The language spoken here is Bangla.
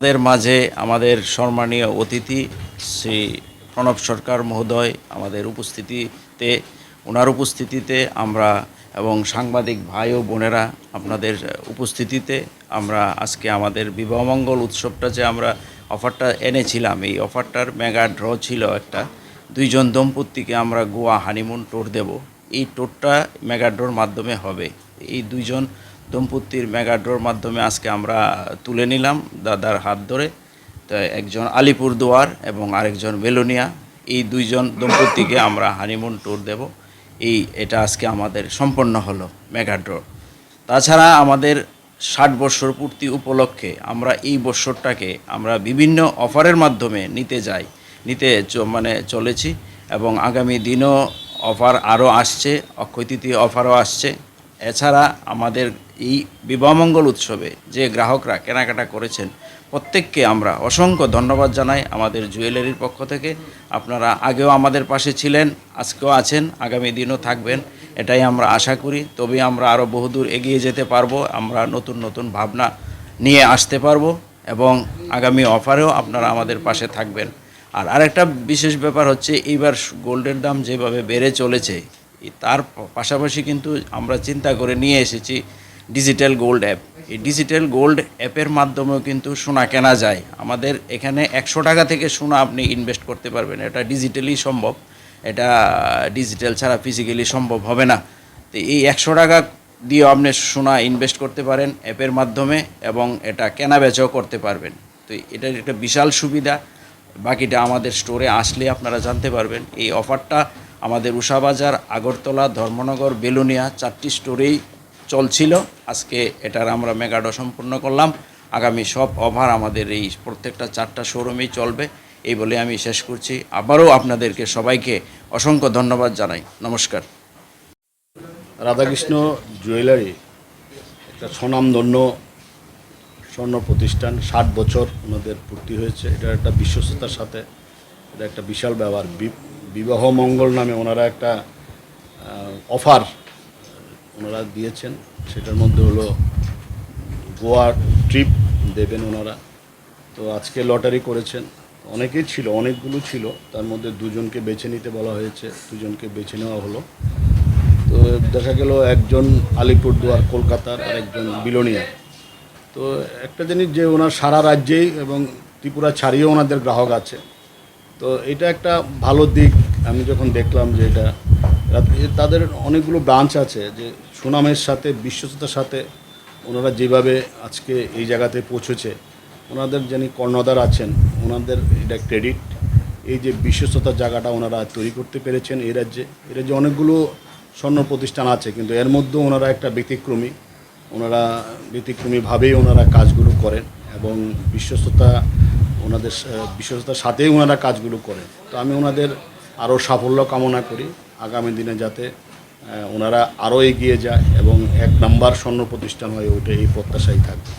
আমাদের মাঝে আমাদের সম্মানীয় অতিথি শ্রী প্রণব সরকার মহোদয় আমাদের উপস্থিতিতে ওনার উপস্থিতিতে আমরা এবং সাংবাদিক ভাই ও বোনেরা আপনাদের উপস্থিতিতে আমরা আজকে আমাদের বিবাহমঙ্গল উৎসবটা যে আমরা অফারটা এনেছিলাম, এই অফারটার মেগা ড্র ছিল একটা। দুইজন দম্পতিকে আমরা গোয়া হানিমুন ট্যুর দেব। এই ট্যুরটা মেগা ড্রোর মাধ্যমে হবে। এই দুইজন দম্পতির মেগা ড্রোর মাধ্যমে আজকে আমরা তুলে নিলাম দাদার হাত ধরে। তো একজন আলিপুরদুয়ার এবং আরেকজন বেলোনিয়া। এই দুইজন দম্পতিকে আমরা হানিমুন ট্যুর দেব। এই, এটা আজকে আমাদের সম্পন্ন হলো মেগা ড্র তাছাড়া আমাদের ষাট বছর পূর্তি উপলক্ষে আমরা এই বছরটাকে আমরা বিভিন্ন অফারের মাধ্যমে নিতে যাই, নিতে মানে চলেছি এবং আগামী দিনও অফার আরও আসছে, অক্ষয় তৃতীয় অফারও আসছে। এছাড়া আমাদের এই বিবাহমঙ্গল উৎসবে যে গ্রাহকরা কেনাকাটা করেছেন, প্রত্যেককে আমরা অসংখ্য ধন্যবাদ জানাই আমাদের জুয়েলারির পক্ষ থেকে। আপনারা আগেও আমাদের পাশে ছিলেন, আজকেও আছেন, আগামী দিনও থাকবেন, এটাই আমরা আশা করি। তবে আমরা আরও বহুদূর এগিয়ে যেতে পারব, আমরা নতুন নতুন ভাবনা নিয়ে আসতে পারব এবং আগামী অফারেও আপনারা আমাদের পাশে থাকবেন। আর আরেকটা বিশেষ ব্যাপার হচ্ছে, এইবার গোল্ডের দাম যেভাবে বেড়ে চলেছে, তার পাশাপাশি কিন্তু আমরা চিন্তা করে নিয়ে এসেছি ডিজিটাল গোল্ড অ্যাপ এই ডিজিটাল গোল্ড অ্যাপের মাধ্যমেও কিন্তু সোনা কেনা যায়। আমাদের এখানে একশো টাকা থেকে সোনা আপনি ইনভেস্ট করতে পারবেন। এটা ডিজিটালি সম্ভব। এটা ডিজিটাল ছাড়া ফিজিক্যালি সম্ভব হবে না। তো এই একশো টাকা দিয়ে আপনি সোনা ইনভেস্ট করতে পারেন অ্যাপের মাধ্যমে এবং এটা কেনা বেচাও করতে পারবেন। তো এটার একটা বিশাল সুবিধা। বাকিটা আমাদের স্টোরে আসলে আপনারা জানতে পারবেন। এই অফারটা আমাদের উষাবাজার, আগরতলা, ধর্মনগর, বেলুনিয়া চারটি স্টোরেই চলছিল। আজকে এটার আমরা মেগাডো সম্পূর্ণ করলাম। আগামী সব অফার আমাদের এই প্রত্যেকটা চারটা শোরুমেই চলবে। এই বলে আমি শেষ করছি। আবারও আপনাদেরকে সবাইকে অসংখ্য ধন্যবাদ জানাই। নমস্কার। রাধাকৃষ্ণ জুয়েলারি, একটা স্বনামধন্য স্বর্ণ প্রতিষ্ঠান, ষাট বছর ওনাদের পূর্তি হয়েছে। এটা একটা বিশ্বস্ততার সাথে, এটা একটা বিশাল ব্যাপার। বি- বিবাহ মঙ্গল নামে ওনারা একটা অফার ওনারা দিয়েছেন। সেটার মধ্যে হলো গোয়া ট্রিপ দেবেন ওনারা। তো আজকে লটারি করেছেন। অনেকেই ছিল, অনেকগুলো ছিল। তার মধ্যে দুজনকে বেছে নিতে বলা হয়েছে। দুজনকে বেছে নেওয়া হলো। তো দেখা গেল একজন আলিপুরদুয়ার, কলকাতার আর একজন বিলোনিয়া তো একটা জিনিস যে ওনার সারা রাজ্যেই এবং ত্রিপুরা ছাড়িয়েও ওনাদের গ্রাহক আছে। তো এটা একটা ভালো দিক। আমি যখন দেখলাম যে এটা তাদের অনেকগুলো ব্রাঞ্চ আছে যে সুনামের সাথে, বিশ্বস্ততার সাথে ওনারা যেভাবে আজকে এই জায়গাতে পৌঁছেছে, ওনাদের যিনি কর্ণধার আছেন, ওনাদের এটা ক্রেডিট এই যে বিশ্বস্ততার জায়গাটা ওনারা তৈরি করতে পেরেছেন এই রাজ্যে। এই রাজ্যে অনেকগুলো স্বর্ণ প্রতিষ্ঠান আছে, কিন্তু এর মধ্যেও ওনারা একটা ব্যতিক্রমী। ওনারা ব্যতিক্রমীভাবেই ওনারা কাজগুলো করেন এবং বিশ্বস্ততা ওনাদের বিশ্বস্ততার সাথেই ওনারা কাজগুলো করেন। তো আমি ওনাদের আরও সাফল্য কামনা করি। আগামী দিনে যাতে ওনারা আরও এগিয়ে যায় এবং এক নাম্বার স্বর্ণ প্রতিষ্ঠান হয়ে ওঠে, এই প্রত্যাশাই থাকবে।